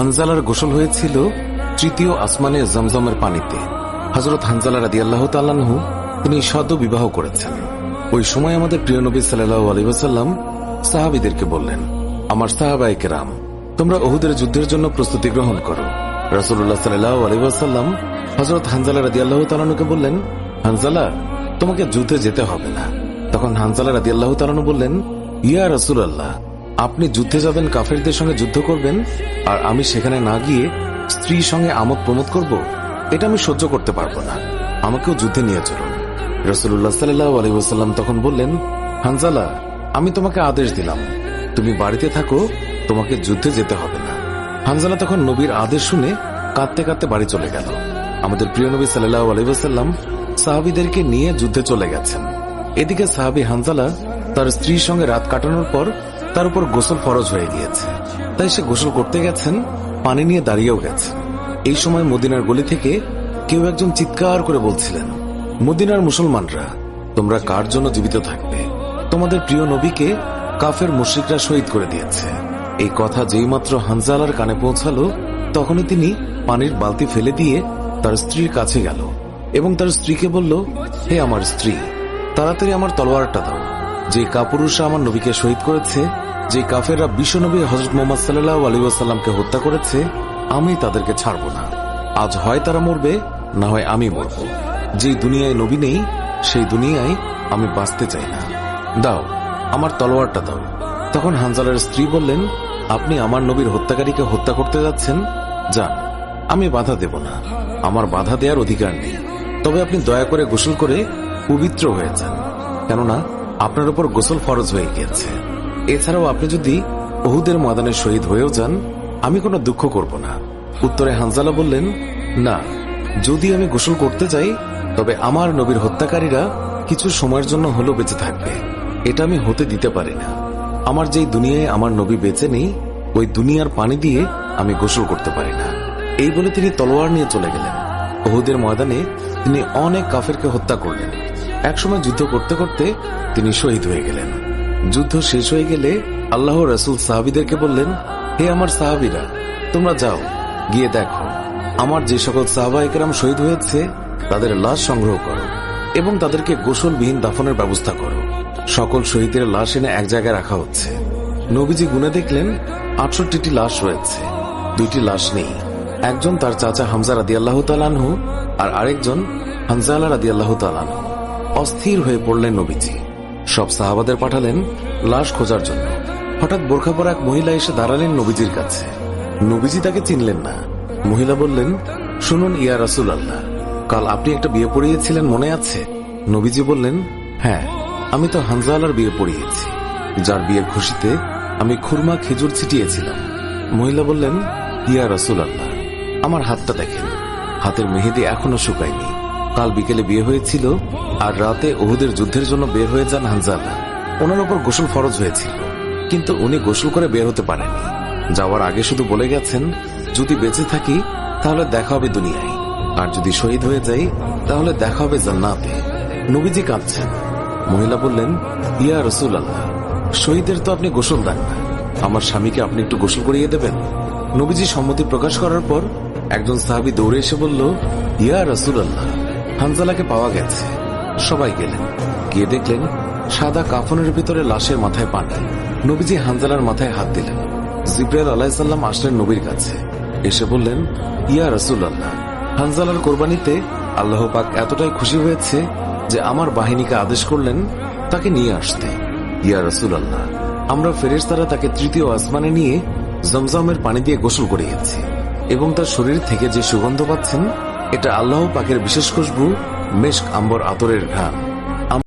হানজালার গোসল হয়েছিল তৃতীয় আসমানে জমজমের পানিতে। হজরত হানজালা রাদি আল্লাহ তাল্লাহু তিনি সদ্য বিবাহ করেছেন। ওই সময় আমাদের প্রিয় নবী সাল্লাহ আলিবাসাল্লাম সাহাবিদেরকে বললেন, আমার সাহাবাইকে রাম তোমরা ওহুদের যুদ্ধের জন্য প্রস্তুতি গ্রহণ করো। রাসুল্লাহ সাল্লাহ আলিবাসাল্লাম হজরত হানজালা রাদি আল্লাহ তালানুকে বললেন, হানজালা, তোমাকে যুদ্ধে যেতে হবে না। তখন হানজালা রাদি আল্লাহ তালানু বললেন, ইয়া রাসুল আল্লাহ আপনি যুদ্ধে যাবেন, কাফেরদের সঙ্গে যুদ্ধ করবেন, আর আমি সেখানে না গিয়ে স্ত্রীর সঙ্গে আমোদ প্রমোদ করব, এটা আমি সহ্য করতে পারব না। আমাকেও যুদ্ধে নিয়ে চলুন। রসুল্লাহ সাল্লাহ আলহিহাস্লাম তখন বললেন, হানজালা, আমি তোমাকে আদেশ দিলাম, তুমি বাড়িতে থাকো, তোমাকে যুদ্ধে যেতে হবে না। হানজালা তখন নবীর আদেশ শুনে কাঁদতে কাঁদতে বাড়ি চলে গেল। আমাদের প্রিয় নবী সাল্লাহ আলহিহাস্লাম সাহাবিদেরকে নিয়ে যুদ্ধে চলে গেছেন। এদিকে সাহাবি হানজালা তার স্ত্রীর সঙ্গে রাত কাটানোর পর তার উপর গোসল ফরজ হয়ে গিয়েছে। তাই সে গোসল করতে গেছেন, পানি নিয়ে দাঁড়িয়েও গেছে এই সময় মদিনার গলি থেকে কেউ একজন চিৎকার করে বলছিলেন, মদিনার মুসলমানরা, তোমরা কার জন্য জীবিত থাকবে? তোমাদের প্রিয় নবীকে কাফের মুশ্রিকরা শহীদ করে দিয়েছে। এই কথা যেই মাত্র হানজালার কানে পৌঁছালো, তখনই তিনি পানির বালতি ফেলে দিয়ে তার স্ত্রীর কাছে গেল এবং তার স্ত্রীকে বলল, হে আমার স্ত্রী, তাড়াতাড়ি আমার তলোয়ারটা দাও। যে কাপুরুষরা আমার নবীকে শহীদ করেছে, যে কাফেররা বিশ্বনবী হজরত মোহাম্মদ সাল্লাহ আলী ওয়াসাল্লামকে হত্যা করেছে, আমি তাদেরকে ছাড়ব না। আজ হয় তারা মরবে, না হয় আমি মরব। যে দুনিয়ায় নবী নেই, সেই দুনিয়ায় আমি বাঁচতে চাই না। দাও, আমার তলোয়ারটা দাও। তখন হানজালের স্ত্রী বললেন, আপনি আমার নবীর হত্যাকারীকে হত্যা করতে যাচ্ছেন? যান, আমি বাধা দেব না। আমার বাধা দেওয়ার অধিকার নেই। তবে আপনি দয়া করে গোসল করে পবিত্র হয়ে যান। কেননা আপনার উপর গোসল ফরজ হয়ে গিয়েছে। এছাড়াও আপনি যদি ওহুদের ময়দানে শহীদ হয়েও যান, আমি কোনো দুঃখ করব না। উত্তরে হানজালা বললেন, না, যদি আমি গোসল করতে যাই, তবে আমার নবীর হত্যাকারীরা কিছু সময়ের জন্য হলেও বেঁচে থাকবে। এটা আমি হতে দিতে পারি না। আমার যেই দুনিয়ায় আমার নবী বেঁচে নেই, ওই দুনিয়ার পানি দিয়ে আমি গোসল করতে পারি না। এই বলে তিনি তলোয়ার নিয়ে চলে গেলেন। ওহুদের ময়দানে তিনি অনেক কাফেরকে হত্যা করলেন। একসময় যুদ্ধ করতে করতে তিনি শহীদ হয়ে গেলেন। যুদ্ধ শেষ হয়ে গেলে আল্লাহ রসুল সাহাবিদেরকে বললেন, হে আমার সাহাবিরা, তোমরা যাও, গিয়ে দেখো। আমার যে সকল সাহাবা একরাম শহীদ হয়েছে, তাদের লাশ সংগ্রহ করো এবং তাদেরকে গোসলবিহীন দাফনের ব্যবস্থা করো। সকল শহীদের লাশ এনে এক জায়গায় রাখা হচ্ছে। নবীজি গুনে দেখলেন, আটষট্টিটি লাশ রয়েছে, দুইটি লাশ নেই। একজন তার চাচা হামজা রাদি আল্লাহ তালানহু আর আরেকজন হামজালা রাদি আল্লাহ তালানহু অস্থির হয়ে পড়লেন নবীজি। সব সাহাবাদের পাঠালেন লাশ খোঁজার জন্য। হঠাৎ বোরখা পরা এক মহিলা এসে দাঁড়ালেন নবীজির কাছে। নবীজি তাকে চিনলেন না। মহিলা বললেন, শুনুন ইয়া রাসুল আল্লাহ কাল আপনি একটা বিয়ে পড়িয়েছিলেন, মনে আছে? নবীজি বললেন হ্যাঁ আমি তো হানজালার বিয়ে পড়িয়েছি। যার বিয়ের খুশিতে আমি খুরমা খেজুর ছিটিয়েছিলাম। মহিলা বললেন, ইয়া রাসুল আল্লাহ আমার হাতটা দেখেন। হাতের মেহেদি এখনও শুকায়নি। কাল বিকেলে বিয়ে হয়েছিল আর রাতে ওহুদের যুদ্ধের জন্য বের হয়ে যান হানজালা ওনার উপর গোসল ফরজ হয়েছিল, কিন্তু উনি গোসল করে বের হতে পারেননি। যাওয়ার আগে শুধু বলে গেছেন, যদি বেঁচে থাকি, তাহলে দেখা হবে দুনিয়ায়। আর যদি শহীদ হয়ে যাই, তাহলে দেখা হবে জান্নাতে। নবীজি কাঁদছেন। মহিলা বললেন, ইয়া রসুল আল্লাহ শহীদের তো আপনি গোসল দেন না। আমার স্বামীকে আপনি একটু গোসল করিয়ে দেবেন? নবীজি সম্মতি প্রকাশ করার পর একজন সাহাবি দৌড়ে এসে বলল, ইয়া রসুল আল্লাহ হানজালাকে পাওয়া গেছে। সবাই গেলেন। গিয়ে দেখলেন সাদা কাফনের ভিতরে লাশের মাথায় পানি নবীজি হানজালার মাথায় হাত দিলেন। জিব্রাইল আলাহিসাল্লাম আসলেন নবীর কাছে। এসে বললেন, ইয়া রসুল আল্লাহ হানজালার কোরবানিতে আল্লাহ পাক এতটাই খুশি হয়েছে যে আমার বাহিনীকে আদেশ করলেন তাকে নিয়ে আসতে। ইয়া রসুল আল্লাহ আমরা ফেরেশতারা তাকে তৃতীয় আসমানে নিয়ে জমজমের পানি দিয়ে গোসল করিয়েছি এবং তার শরীর থেকে যে সুগন্ধ পাচ্ছেন এটা আল্লাহ পাকের বিশেষ খুশবু মেশক আম্বর আতরের ঘ্রাণ।